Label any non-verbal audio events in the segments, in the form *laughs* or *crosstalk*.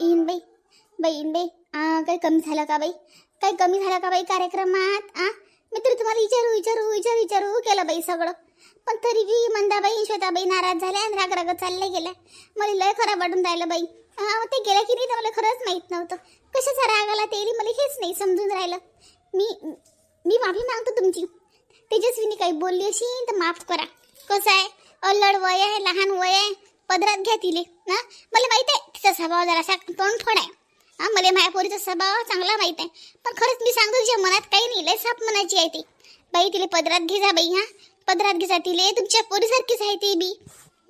In by. बाई in by. आ, काही कमी झालं का बाई? काही कमी झालं का बाई कार्यक्रमात? आ? मी तरी तुम्हाला विचारू विचारू विचारू विचारू केलं बाई सगळं. पण तरी बी मंदाबाई श्वेताबाई नाराज झाल्या आणि राग रागत चालल्या गेल्या. मला लय खराब वाटून राहिलं बाई. ते गेल्या की नाही तर मला खरंच माहीत नव्हतं. कशाचा राग आला ते मला हेच नाही समजून राहिलं. मी मी माफी मागतो तुमची. तेजस्वीने काही बोलली अशी तर माफ करा. कसं आहे? अल्लड वय आहे लहान वय आहे. पदरात घ्या तिले. ना मला माहीत आहे तिचा स्वभाव जरासा तोंडफोड आहे. हा मला माझ्या पोरीचा स्वभाव चांगला माहीत आहे. पण खरंच मी सांगतो तुझ्या मनात काही नाही लय साप मनाची आहे ती. बाई तिले पदरात घे जा बाई हा. पदरात घे जा तिले. तुमच्या पोरीसारखीच आहे ती बी.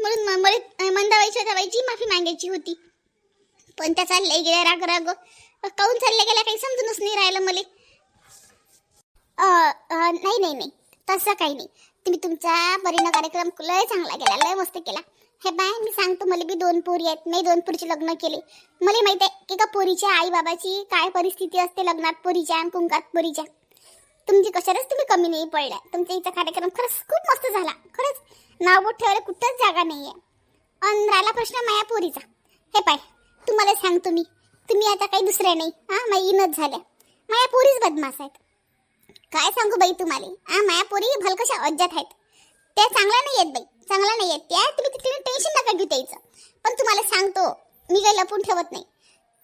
म्हणून म- मला मंदाबाई स्वतःबाईची माफी मागायची होती. पण त्या चालल्या गेल्या राग राग. काऊन चालल्या गेल्या काही समजूनच नाही राहिलं मला. अ, नाही नाही नाही. तसं काही नाही. तुम्ही तुमचा परिणाम कार्यक्रम लय चांगला केला लय मस्त केला. हे बाय मी सांगतो मला बी दोन पोरी आहेत. मी दोन पोरीचे लग्न केले. मला माहीत आहे की का पोरीच्या आई बाबाची काय परिस्थिती असते लग्नात? पोरीच्या आणि कुंकात पोरीच्या. तुमची कशालाच तुम्ही कमी नाही पडल्या. तुमच्या इथं कार्यक्रम खरंच खूप मस्त झाला. खरंच नाव बोट ठेवायला कुठंच जागा नाही आहे अन राहिला प्रश्न माया पोरीचा. हे पाय तुम्हाला सांगतो मी. तुम्ही आता काही दुसऱ्या नाही. हां माझी इनच झाल्या. माया पोरीच बदमाश आहेत. काय सांगू बाई तुम्हाला? हा माया पोरी भलकशा अज्जात आहेत. त्या चांगल्या नाही येत बाई. चांगल्या नाही येत त्या तुम्ही तिथे टेन्शन नका घेऊ त्याचं. पण तुम्हाला सांगतो मी काही लपून ठेवत नाही.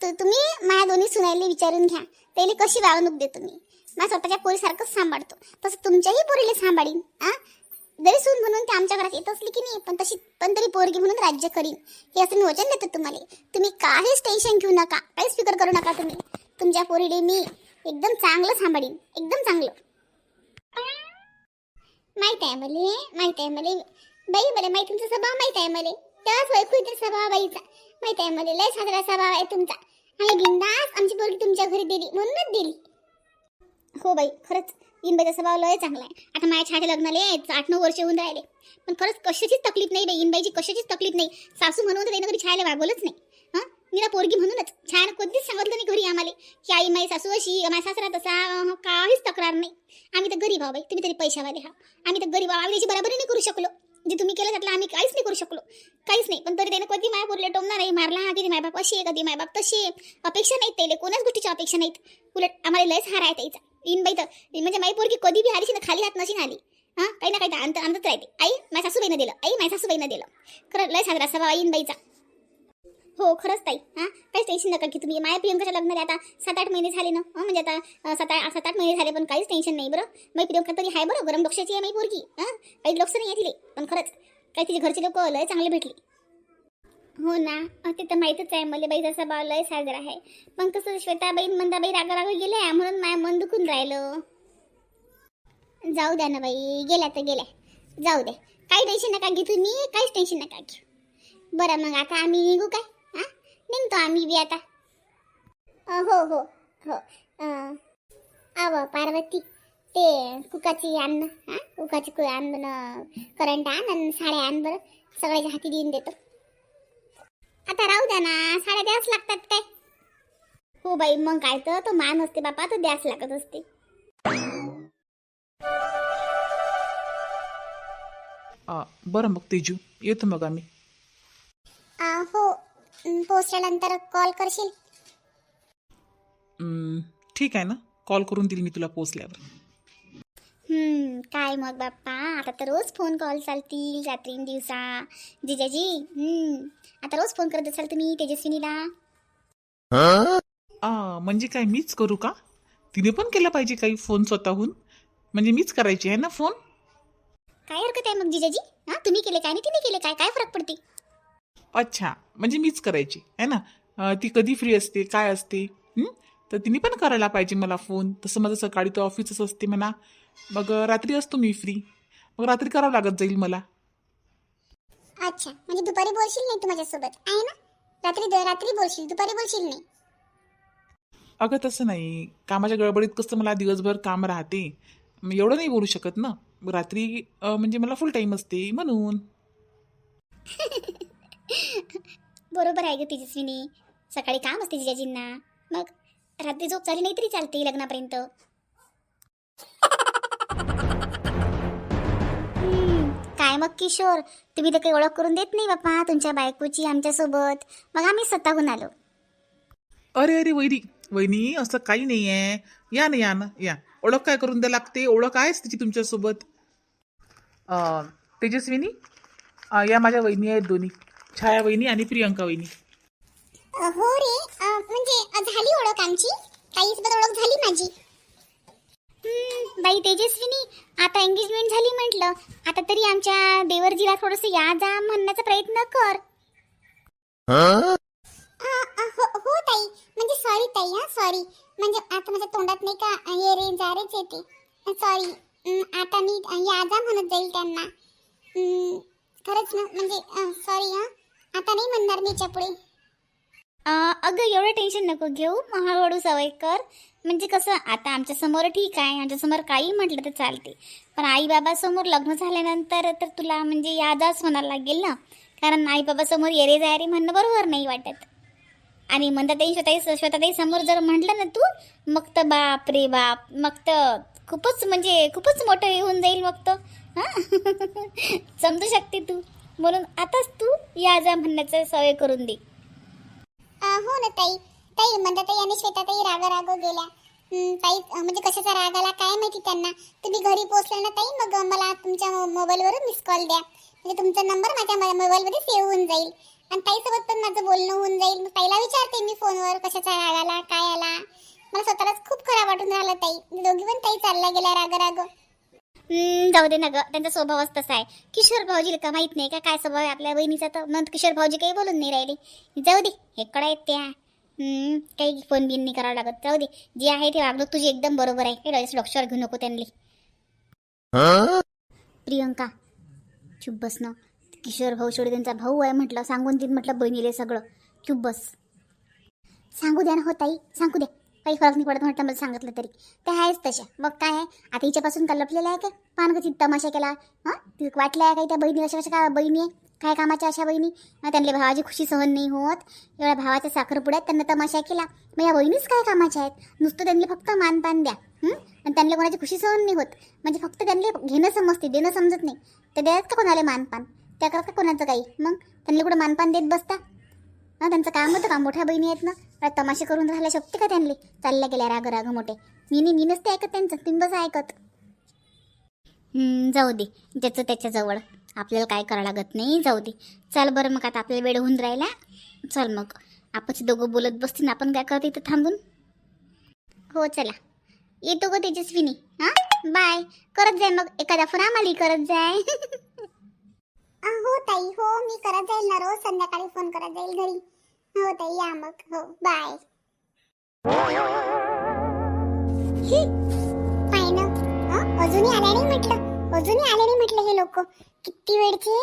तर तुम्ही माझ्या दोन्ही सुनायला विचारून घ्या. त्याला कशी वागणूक देतो मी? माझ्या स्वतःच्या पोरीसारखंच सांभाळतो. तसं तुमच्याही पोरीला सांभाळीन आ? जरी सून म्हणून ते आमच्या घरात येत असली की नाही पण तशी पण तरी पोरगी म्हणून राज्य करीन. हे असं मी वचन देतो तुम्हाला. तुम्ही काहीच टेन्शन घेऊ नका. काहीच फिकर करू नका तुम्ही. तुमच्या पोरीले मी एकदम चांगलं सांभाळीन. एकदम चांगलं. माहीत आहे मले माहीत आहे मले. बाई मला माहिती तुमचा स्वभाव माहीत आहे मले. त्याच वैकुंठ स्वभाव बाईचा. माहीत आहे मले लय साजरा स्वभाव आहे तुमचा. आणि बिंदास आमची पोरगी तुमच्या घरी दिली म्हणूनच दिली. हो बाई खरंच. इनबाईचा स्वभाव लय चांगला आहे. आता माझ्या छाच्या लग्नाला यायचं आठ नऊ वर्ष होऊन राहिले. पण खरंच कशाचीच तकलीफ नाही बाई इनबाईची कशाचीच तकलीफ नाही. सासू म्हणून तर त्यानं कधी छायला वागवलंच नाही. हां पोरगी म्हणूनच छान कधीच सांगितलं नाही घरी आम्हाला. की आई माई सासू अशी माझ्या सासरा तसा अं, काहीच तक्रार नाही. आम्ही तर गरीब आहो बाई तुम्ही तरी पैशावाले हा आम्ही तर गरीब आहो आम्ही त्याची बराबरी नाही करू शकलो. जे तुम्ही केलं त्यातलं आम्ही काहीच नाही करू शकलो. काहीच नाही पण तरी त्याने कधी माया पोरले टोमणार नाही मारला हा कधी मायबाप अशी आहे कधी मायबाप तशी आहे. अपेक्षा नाहीत त्याला कोणाच गोष्टीची अपेक्षा नाहीत. उलट आम्हाला लयच हार आहे त्याचा. इन बाई तर म्हणजे माई पोरगी कधी बी आली ना खाली हात नशी आली. हां काही ना काही तर अंत अंतच राहते. आई माझ्या सासूबाईनं दिलं. आई माझ्या सासूबाईनं दिलं. खरं लय साजरा असा इन बाईचा. हो खरंच ताई. हां? काहीच टेन्शन नका की तुम्ही. माया प्रियंकाच्या लग्नाला आता सात आठ महिने झाले ना. म्हणजे आता सात आठ सात आठ महिने झाले पण काहीच टेन्शन नाही बरं? माई प्रियंका तरी आहे बरं? गरम डोक्षाची आहे माई पोरगी. हां? काही लक्ष नाही आहे पण खरंच काही तिचे घरचे लोक लय चांगले भेटले. हो ना? ते तर माहीतच आहे. मला जसा स्वभाव लय साजरा आहे. पण कसं श्वेताबाई मंदाबाई रागा रागा गेल्या म्हणून माया मन दुखून राहिलं. जाऊ द्या ना बाई. गेल्या तर गेल्या. जाऊ द्या. काही टेन्शन नका घे तुम्ही. काहीच टेन्शन नका घेऊ. बरं मग आता आम्ही निघू काय? निघतो आम्ही बी आता. अ, हो हो हो. अ, पार्वती ते कुकाची आण हा? कुकाची कु आण बरं करंट आण आणि साड्या आण बरं. सगळ्याच्या हाती देऊन देतो. आता राहू द्या ना साड्या द्याच लागतात काय? हो बाई मग काय तर तो मान असते बापा तो द्यास लागत असते. आ, बरं मग तेजू येतो मग आम्ही. पोहोचल्यानंतर कॉल करशील? हम्म, ठीक आहे ना. कॉल करून देईल मी तुला पोचल्यावर हम्म, काय मग बाप्पा? आता तर रोज फोन कॉल चालतील रात्री दिवसा जिजाजी हम्म, आता रोज फोन करत असाल तुम्ही तेजस्विनीला? आ म्हणजे काय मीच करू का? तिने पण केला पाहिजे काही फोन स्वतःहून. म्हणजे मीच करायची आहे ना फोन काय हरकत आहे मग जिजाजी? हा तुम्ही केले काय आणि तिने केले काय? काय फरक पडते? अच्छा म्हणजे मीच करायची आहे ना? ती कधी फ्री असते काय असते? तर तिने पण करायला पाहिजे मला फोन तसं माझं सकाळी तर ऑफिसच असते म्हणा. मग रात्री असतो मी फ्री मग रात्री करावं लागत जाईल मला. अच्छा म्हणजे दुपारी बोलशील नाही तू माझ्यासोबत आहे ना? रात्री रात्री बोलशील दुपारी बोलशील नाही. अगं तसं नाही. कामाच्या गडबडीत कसं मला दिवसभर काम राहते. एवढं नाही बोलू शकत ना. रात्री म्हणजे मला फुल टाईम असते म्हणून. *laughs* *laughs* बरोबर आहे ग तेजस्विनी. सकाळी काम असते जिजाजींना. मग रात्री झोप झाली नाही तरी चालते लग्नापर्यंत. काय मग किशोर? तुम्ही तर काही ओळख करून देत नाही बापा तुमच्या बायकोची आमच्यासोबत. मग आम्ही स्वतःहून आलो. अरे अरे वैरी वहिनी असं काही नाही आहे या ना या ना या. ओळख काय करून द्या लागते? ओळख आहेच तिची तुमच्यासोबत? अं, तेजस्विनी? अं, या माझ्या वहिनी आहेत दोन्ही. छाया वहिनी आणि प्रियंका वहिनी. हो रे. म्हणजे झाली ओळख आमची. काही सोबत ओळख झाली माझी. हम्म, बाई तेजस्विनी आता एंगेजमेंट झाली म्हटलं. आता तरी आमच्या देवरजीला थोडस या जा म्हणण्याचा प्रयत्न कर. हो हो ताई. म्हणजे सॉरी ताई हा सॉरी म्हणजे आता माझ्या तोंडात नाही का ये रे जा रेच येते सॉरी आता मी या जा म्हणत जाईल त्यांना. खरंच ना? म्हणजे सॉरी हा. आता नाही म्हणणार मी याच्यापुढे अगं एवढं टेन्शन नको घेऊ. हळूहळू सवय कर. म्हणजे कसं आता आमच्यासमोर ठीक आहे. आमच्यासमोर काही म्हटलं तर चालते. पण आई बाबासमोर लग्न झाल्यानंतर तर तुला म्हणजे यादाच म्हणायला लागेल ना? कारण आई बाबासमोर येरे जायरे म्हणणं बरोबर नाही वाटत. आणि म्हणतात स्वतःही स्वतःताई समोर जर म्हटलं ना तू मग तर बाप रे बाप. मग तर खूपच म्हणजे खूपच मोठं येऊन होऊन जाईल मग तर. हां? *laughs* समजू शकते तू. म्हणून आताच तू या जा म्हणण्याचं सवय करून दे. हो ना ताई. ताई म्हणतात ताई आणि श्वेता ताई राग राग गेल्या. ताई अं, म्हणजे कशाचा राग आला काय माहिती त्यांना. तुम्ही घरी पोहोचल्या ना ताई मग मला तुमच्या मो- मोबाईलवरून मिस कॉल द्या. म्हणजे तुमचा नंबर माझ्या मा- मोबाईलमध्ये सेव्ह होऊन जाईल. आणि ताईसोबत पण माझं बोलणं होऊन जाईल. मग ताईला विचारते मी फोनवर कशाचा राग आला काय आला. मला स्वतःलाच खूप खराब वाटून राहिलं ताई. दोघी पण ताई चालल्या गेल्या राग राग. जाऊ दे ना ग. त्यांचा स्वभावच तसा आहे. किशोर भाऊजीला का माहीत नाही का? काय स्वभाव आहे आपल्या बहिणीचा तर? मग किशोर भाऊजी काही बोलून नाही राहिले. जाऊ दे हेकडा आहेत त्या. हम्म, काही फोन बिन नाही करावं लागत. जाऊ दे जे आहे ते वागणूक तुझी एकदम बरोबर आहे. काही डॉक्टर घेऊ नको त्यांनी प्रियंका चुप बस ना. किशोर भाऊ शेवटी त्यांचा भाऊ आहे म्हटलं सांगून देईन म्हटलं बहिणीले सगळं. चुप बस. सांगू द्या ना हो ताई सांगू द्या. काही फरक नाही पडत म्हटलं मला सांगितलं तरी. ते आहेच तशा मग काय आहे? आता हिच्यापासून कलपलेलं आहे का? पान कधी तमाशा केला. हां? ती वाटलं आहे काही त्या बहिणी? अशा कशा काय बहिणी आहे? काय कामाच्या अशा बहिणी? मग त्यांना भावाची खुशी सहन नाही होत. एवढ्या भावाच्या साखरपुड्यात त्यांना तमाशा केला. मग या बहिणीच काय कामाच्या आहेत? नुसतं त्यांनी फक्त मानपान द्या. आणि त्यांना कोणाची खुशी सहन नाही होत. म्हणजे फक्त त्यांना घेणं समजते देणं समजत नाही. ते द्यायच का कोणाला मानपान त्या का कोणाचं काही? मग? त्यांना कुठं मानपान देत बसता? हां त्यांचं काम होतं का मोठ्या बहिणी आहेत ना. काय तमाशे करून राहायला शकते का त्यांनी चालल्या गेल्या राग राग मोठे. मी नाही मी नसते ऐकत त्यांचं तुम्ही बस ऐकत. जाऊ दे. ज्याचं त्याच्याजवळ आपल्याला काय करावं लागत नाही जाऊ दे. चल बरं मग आता आपल्याला वेळ होऊन राहिला. चल मग. आपण दोघं बोलत बसतील आपण काय करतो इथं थांबून? हो चला. येतो गं तेजस्विनी. हां? बाय. करत जाय मग. एखादा फोन आम्हाला करत जाय. *laughs* हो ताई हो मी करत जाईल ना रोज संध्याकाळी फोन करत जाईल घरी. हो ताई या मग हो बाय पाय ना. अजूनही आले नाही म्हटलं अजूनही आले नाही म्हटलं हे लोक. किती वेळचे?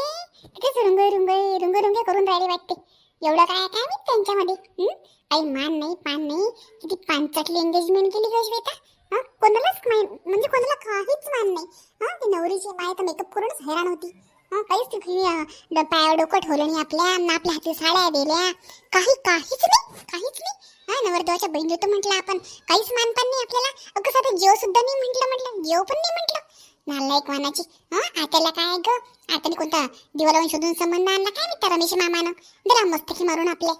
तिथेच रुंग रुंग रुंग रुंगे करून राहिले वाटते. एवढं काय काय मी त्यांच्यामध्ये? आई काही मान नाही पान नाही. किती पानचटली एंगेजमेंट केली गं श्वेता. कोणालाच मान म्हणजे कोणाला काहीच मान नाही. हा ती नवरीची बाय तर मेकअप करूनच हैराण होती. काहीच ती ड- पायावर डोकं ठेवलं नाही आपल्या. ना आपल्या हाती साड्या दिल्या. काही काहीच नाही काहीच नाही. हा नवरदेवाच्या बहिणी तर म्हटलं आपण काहीच मानपान नाही आपल्याला. अगं साधं जेव सुद्धा नाही म्हटलं म्हटलं. जेव पण नाही म्हटलं. नालायक वानाची. हा आत्याला काय ग? आत्याने कोणता दिवाला शोधून संबंध आणला काय नाही त्या रमेश मामानं? जरा मस्तकी मारून आपले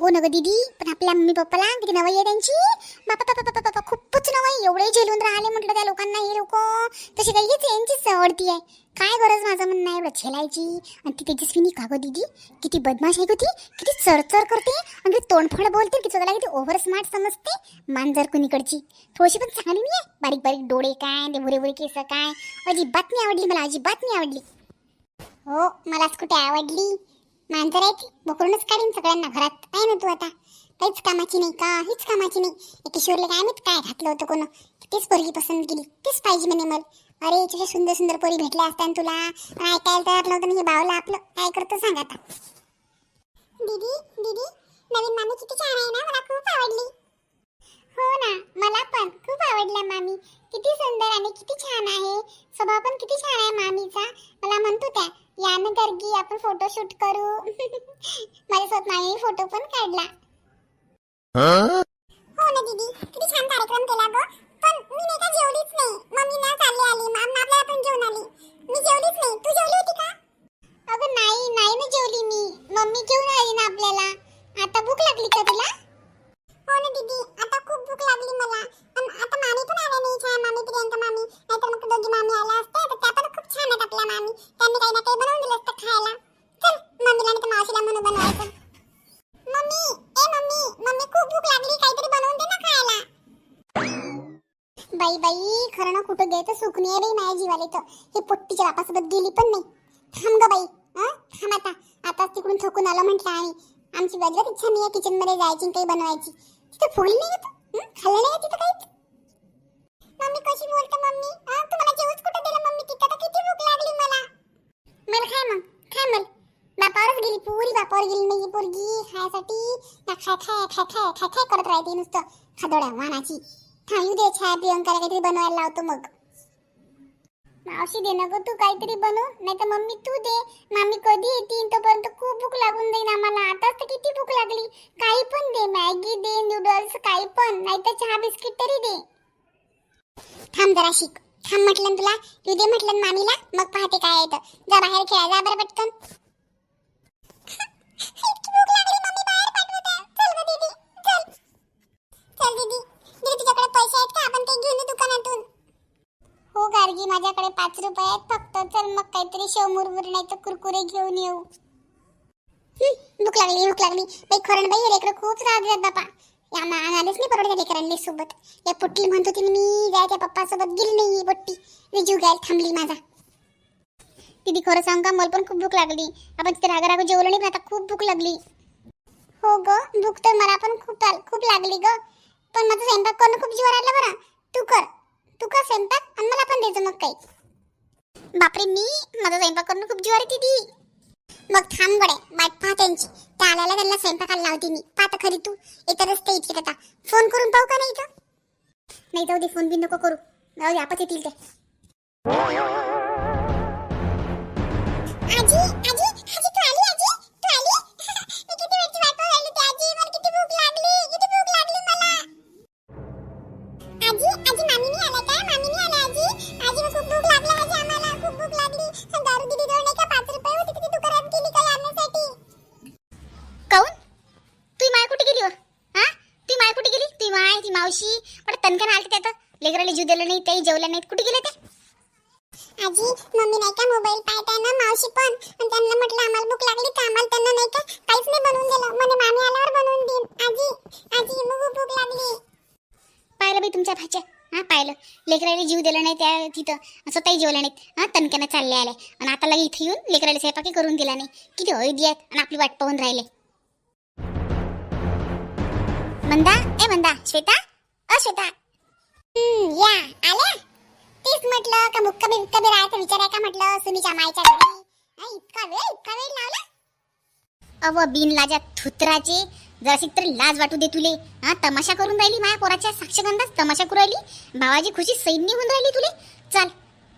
हो ना ग दीदी पण आपल्या मम्मी पप्पाला किती नवाई आहे त्यांची? बापा बापा बापा बापा खूपच नवाई एवढे झेलून राहिले म्हटलं त्या लोकांना हे लोक. तशी काही हेच यांचीच आवडती आहे. काय गरज माझं म्हणणं आहे एवढं झेलायची? आणि ती तेजस्विनी का गं दीदी? किती बदमाश आहे ग ती. किती चरचर करते. आणि किती तोंडफळ बोलते. की स्वतःला किती ओव्हर स्मार्ट समजते. मांजर कुणीकडची. थोडीशी पण चांगली नाही आहे? बारीक बारीक डोळे काय ते भुरे भुरे केस काय? अजिबात नाही आवडली मला अजिबात नाही आवडली. हो मलाच कुठे आवडली? मांजर आहे ती काढीन सगळ्यांना घरात. आहे ना तू आता? काहीच कामाची नाही का हीच कामाची नाही. किशोरला काय माहीत काय घातलं होतं कोण? तीच पोरगी पसंत केली तीच पाहिजे म्हणे मला. अरे तुझ्या सुंदर सुंदर पोरी भेटल्या असत्या तुला. ऐकायला तयार नव्हतं ना बावलं आपलं. काय करतं सांग आता. दीदी दीदी नवीन मामी किती छान आहे ना? मला खूप आवडली. हो ना मला पण खूप आवडला मामी. किती सुंदर आणि किती छान आहे. स्वभाव पण किती छान आहे मामीचा. मला म्हणतो त्या या ना गर्गी आपण फोटो शूट करू. माझ्यासोबत नाही फोटो पण काढला. हो ना दीदी किती छान कार्यक्रम केला गं. पण मी नाही का जेवलीच नाही. मम्मी ना चालली आली मग आपल्याला पण जेवण आली. मी जेवलीच नाही. तू जेवली होती का? अगं नाही नाही मी जेवली मी. मम्मी घेऊन आली ना आपल्याला. आता भूक लागली का तुला? हो ना दीदी आता खूप भूक लागली मला. पण आता मामी पण आल्या नाही छान मामी प्रियंका मामी. नाहीतर मग दोघी मामी आल्या असत्या. तर त्या पण खूप छान आहेत आपल्या मामी. त्यांनी काही ना काही बनवून दिलं असतं खायला. चल मम्मीला नाही तर मावशीला म्हणून बनवायचं. मम्मी ए मम्मी मम्मी खूप भूक लागली. काहीतरी बनवून दे ना खायला. बाई बाई खरं ना कुठं गेलं तर सुकणी आहे बाई माझ्या जीवाला तर हे पोट्टीच्या बापासोबत गेली पण नाही. थांब ग बाई. हं थांब आता. आताच तिकडून थकून आलं म्हटलं आणि. आमची बजवत इच्छा नाही आहे किचनमध्ये जायची काही बनवायची. तिथं फोन नाही येत? खाल्लं नाही तिथं काहीच मम्मी कशी बोलते मम्मी? हा? तुम्हाला जेवूच कुठं दिलं मम्मी तिथं? तर किती भूक लागली मला? मला खाय मग खाय मग बापावरच गेली पुरी बापावर गेली नाही पोरगी खायसाठी. ना खाय खाय खाय खाय खाय खाय करत राहते नुसतं. खादोड्या वानाची थांबू दे छाया प्रियंकाला काहीतरी बनवायला लावतो मग. मावशी दे ना गं तू काहीतरी बनव नाही तर मम्मी तू दे. मामी कधी येतील तोपर्यंत खूप भूक लागून जाईल आम्हाला. आताच तर किती भूक लागली. काही पण दे मॅगी दे नूडल्स काही पण नाही तर चहा बिस्किट तरी दे. थांब जरा शिक. थांब म्हटलं तुला. तू दे म्हटलं मामीला. मग पाहते काय येतं जा बाहेर खेळा जा बरं पटकन. *laughs* चल दीदी. दीदी. तुझ्याकडे पैसे आहेत का? आपण ते घेऊन दुकानातून. हो गार्गी माझ्याकडे पाच रुपये आहेत फक्त. चल मग काहीतरी शेव मुरमुरे नाही तर कुरकुरे घेऊन येऊ. भूक लागली भूक लागली. बाई खरण बाई लेकर खूप त्रास देत बापा. या ना आणालेच नाही परवडत लेकरांनी सोबत. या पुटली म्हणत होती मी जायच्या पप्पासोबत. गेली नाही बट्टी मी जीव घ्यायला थांबली माझा. दीदी खरं सांग का मला पण खूप भूक लागली. आपण तिथे रागा रागा जेवलो नाही पण आता खूप भूक लागली. हो ग भूक तर मला पण खूप खूप लागली ग. पण माझा स्वयंपाक करणं खूप जीवर आलं बरं. तू कर. तू का स्वयंपाक? आणि मला पण द्यायचं मग काही. बापरे मी? माझा स्वयंपाक करून खूप जीवारी दिदी मग थांब गडे वाट पाहा त्यांची. त्या आल्याला त्यांना स्वयंपाकाला लावते मी. पाहता खरी तू. येतं रस्ते इथे आता फोन करून पाहू का नाही इथं? नाही जाऊ दे फोन बी नको करू. जाऊ दे आपच येतील ते. आजी! मावशी? पण तनकन आलते त्यात लेकराला जीव दिलं नाही त्याही जेवल्या नाहीत कुठे गेले ते आजी मम्मी नाही का मोबाईल पाहताय ना? मावशी पण. आणि त्यांना म्हटलं आम्हाला भूक लागली तर आम्हाला त्यांना नाही का काहीच नाही बनवून दिलं. म्हणे मामी आल्यावर बनवून देईन. आजी आजी मग भूक लागली. पाहिलं बाई तुमच्या भाच्या. हा पाहिलं. लेकराला जीव दिला नाही त्या तिथं. स्वतःही जेवल्या नाहीत. हा तनक्यानं चालले आले. आणि आता लगे इथे येऊन लेकराला स्वयंपाकी करून दिला नाही. किती हळदी आहेत आणि आपली वाट पाहून राहिले. मंदा ए मंदा श्वेता? अ हम्म, या. आल्या? तेच म्हटलं का मुक्का बी मुक्का बी राहायचा विचार आहे का म्हटलं सुनीच्या मायच्या घरी? हा, इतका वेळ इतका वेळ लावला? अव बिन लाजा थुत्राचे जराशी तरी लाज वाटू दे तुले. हा तमाशा करून राहिली माया पोराच्या साक्षगंधाच तमाशा करून राहिली. भावाची खुशी सैन्य होऊन राहिली तुले. चल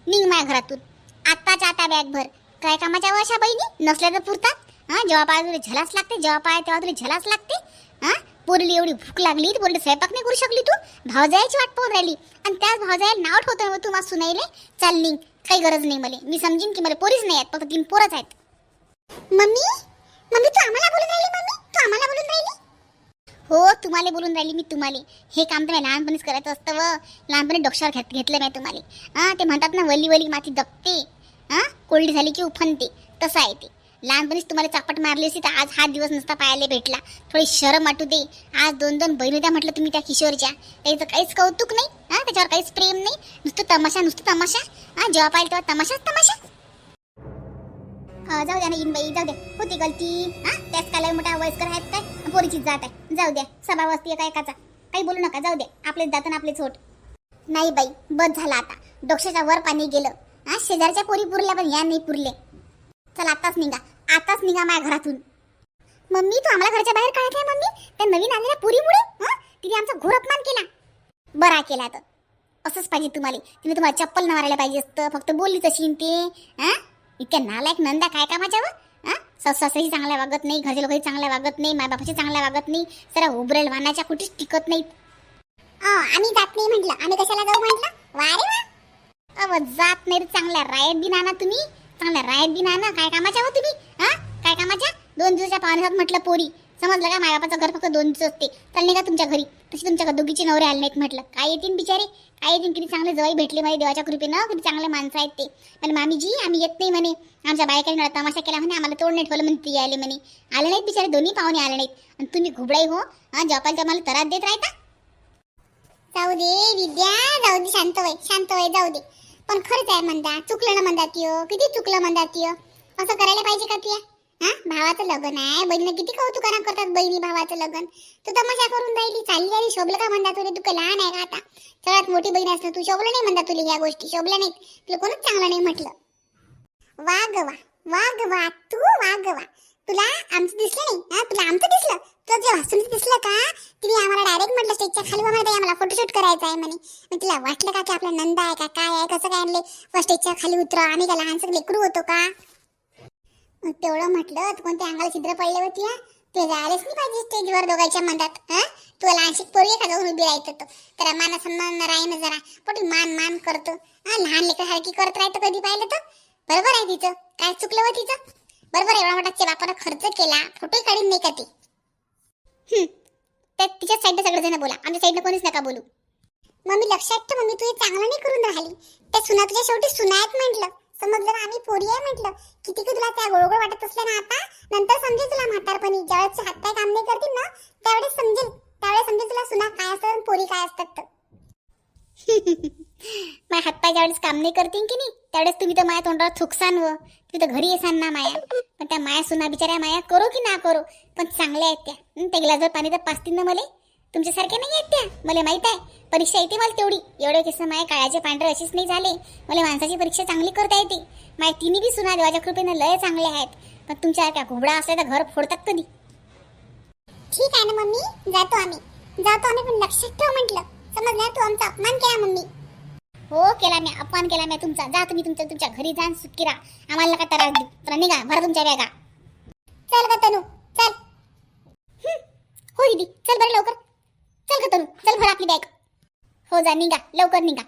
निघ माया घरातून. आत्ताच्या आता बॅग भर. काय कामाच्या व अशा बहिणी? नसल्या तर पुरतात. हा जेव्हा पाया तुला झलास लागते जेव्हा पाय तेव्हा तुला झलास लागते. हा पोरीला एवढी भूक लागली तर पोरीला स्वयंपाक नाही करू शकली तू. भावजायची वाट पाहून राहिली. आणि त्याच भावजायला नाव ठेवतो मग तू मला सुनाईले चाल निघ. काही गरज नाही मला. मी समजीन की मला पोरीच नाही आहेत फक्त तीन पोरच आहेत. मम्मी? मम्मी तू आम्हाला बोलून राहिली मम्मी? तू आम्हाला बोलून राहिली? हो तुम्हाला बोलून राहिली मी तुम्हाला. हे काम तर लहानपणीच करायचं असतं व. लहानपणी डोक्षावर घेत घेतलं नाही तुम्हाला. हां ते म्हणतात ना वली वली माती दबते हां कोल्डी झाली की उफनते. तसं आहे ते. लहानपणीच तुम्हाला चापट मारली असती तर आज हा दिवस नसता पाहायला भेटला. थोडी शरम वाटू दे. आज दोन दोन बहिणी द्या म्हटलं तुम्ही त्या किशोरच्या. त्याचं काहीच कौतुक नाही हां? त्याच्यावर काहीच प्रेम नाही. नुसतं तमाशा नुसतं तमाशा. हां जेव्हा पाहिजे तेव्हा तमाशाच तमाशा. जाऊ द्या ना इन बाई जाऊ द्या. होती गलती. हा त्याच काला मोठा वयस्कर आहेत काय? पोरीची जात आहे. जाऊ द्या. सभा वस्ती काय एकाचा? काही बोलू नका जाऊ द्या. आपलेच जात आपलेच होट नाही बाई बस झाला आता. डोक्याच्या वर पाणी गेलं. हा शेजारच्या पोरी पुरल्या पण या नाही पुरले चल आताच निघा. आताच निघा माझ्या घरातून. मम्मी तू आम्हाला घरच्या बाहेर काढत आहे मम्मी? त्या नवीन आलेल्या पुरीमुळे? हा? तिने आमचा घोर अपमान केला. बरा केला तर असंच पाहिजे तुम्हाला. तिने तुम्हाला चप्पल न मारायला पाहिजे असतं फक्त बोलली तशी न ते. हा? इतक्या नालायक नंदा काय का माझ्यावर हा? सासरी चांगल्या वागत नाही घरचे लोकही चांगल्या वागत नाही मायबापाशी चांगल्या वागत नाही. जरा उबरेल वाहनाच्या कुठेच टिकत नाहीत. आम्ही जात नाही म्हटलं. आम्ही कशाला जाऊ म्हटलं? वा. रे वा अव जात नाही रे चांगल्या रायत बी आणा तुम्ही. चांगल्या रायत बी ना काय कामाच्या हो तुम्ही? हा? काय कामाच्या? दोन दिवसाच्या पाहुण्यात म्हटलं पोरी. समजलं का? मायबापाचं घर फक्त दोन दिवस असते. चालले का तुमच्या घरी. तशी तुमच्या दोघीचे नवरे आले नाहीत म्हटलं. काय येतील बिचारे? काय येतील? किती चांगले जवळ भेटले माझ्या देवाच्या कृपेनं. किती चांगले माणसं आहेत ते. पण मामीजी आम्ही येत नाही म्हणे. आमच्या बायकांनी तमाशा केला म्हणे. आम्हाला तोड नाही ठेवलं म्हणे ती आले म्हणे. आले नाहीत बिचारे. दोन्ही पाहुणे आले नाहीत. आणि तुम्ही घुबडाई हो. हा? जपाल तर मला तरात देत राहता. जाऊ दे विद्या. जाऊ दे शांत वय. शांत वय जाऊ दे. पण खरंच आहे म्हणता चुकलं ना म्हणतात यो किती चुकलं म्हणतात यो असं करायला पाहिजे का तुया? हा? भावाचं लग्न आहे बहिणीनं किती कौतुकाना करतात बहिणी भावाचं लग्न? तू तमाशा करून राहिली चालली आली शोभलं का म्हणतात तुला? तू लहान आहे का आता? सगळ्यात मोठी बहीण असणं तू शोभलं नाही म्हणतात तुला या गोष्टी शोभल्या नाहीत. तुला कोणच चांगलं नाही म्हटलं. वाघ वा वाघ वा तू वाघ वा. तुला आमचं दिसलं नाही हा? तुला आमचं दिसलं? तुला जे वास्तून दिसलं का? तिने आम्हाला डायरेक्ट म्हटलं स्टेजच्या खाली आम्हाला ताई आम्हाला फोटोशूट करायचा आहे म्हणे. मग तिला वाटलं का की आपला नंदा आहे का काय आहे कसं काय आणले व स्टेजच्या खाली उतरा आम्ही का लहानसं लेकरू होतो का? मग तेवढं म्हटलं तर कोणत्या अंगाला छिद्र पडले होती हा? ते जायलाच नाही पाहिजे स्टेजवर दोघांच्या मधात हा? तुला लहानशी पोरी का जाऊन उभी राहत होतो त्याला मान सन्मान राही ना जरा. पण मान मान करतो. हा लहान लेकरासारखी करत राहतो कधी पाहिलं तर बरोबर आहे तिचं. काय चुकलं हो तिचं? बरोबर आहे एवढा मोठा बापानं खर्च केला. फोटो काढून नाही का ती? त्या तिच्या साईडनं सगळेजण बोला. आमच्या साईडनं कोणीच नका बोलू. मम्मी लक्षात ठेव मम्मी तू हे चांगलं नाही करून राहिली. त्या सुना तुझ्या शेवटी सुनायत म्हटलं. समजलं ना आम्ही पोरी आहे म्हटलं. किती की तुला त्या गोळगोळ वाटत असलं ना आता? नंतर समजेल तुला म्हातारपणी. ज्यावेळेस हातपाय काम नाही करतील ना त्यावेळेस समजेल. त्यावेळेस समजेल तुला सुना काय असतात पोरी काय असतात तर. *laughs* माझ्या हातपाय ज्यावेळेस काम नाही करतील की नाही त्यावेळेस तुम्ही तर माया तोंडावर थुकसान व. तुम्ही तर घरी येसान ना माया. पण त्या माया सुना बिचाऱ्या माया करो की ना करो. पण चांगल्या आहेत त्या. हं, ते पाणी तर पाचतील ना मले. तुमच्यासारखे नाही आहेत त्या. मला माहीत आहे. परीक्षा येते मला तेवढी. एवढे केसं माया काळाचे पांढरे असेच नाही झाले. मला माणसाची परीक्षा चांगली करता येते. माय तिन्ही बी सुना देवाच्या कृपेनं लय चांगले आहेत. पण तुमच्या काय घोबडा असल्या तर घर फोडतात कधी. ठीक आहे ना मम्मी. जातो आम्ही. जातो आम्ही पण लक्षात ठेव म्हटलं. समजलं तू आमचा अपमान केला मम्मी? हो केला मी अपमान केला मी तुमचा. जा तुम्ही तुमच्या तुमच्या घरी जा सुखी सुटकी राहा आम्हाला का त्रास देऊ तर निघा भरा तुमच्या बॅगा. चल ग तनू चल. हो दीदी चल बरं लवकर. चल ग तनू चल भरा आपली बॅग. हो जा निघा लवकर निघा.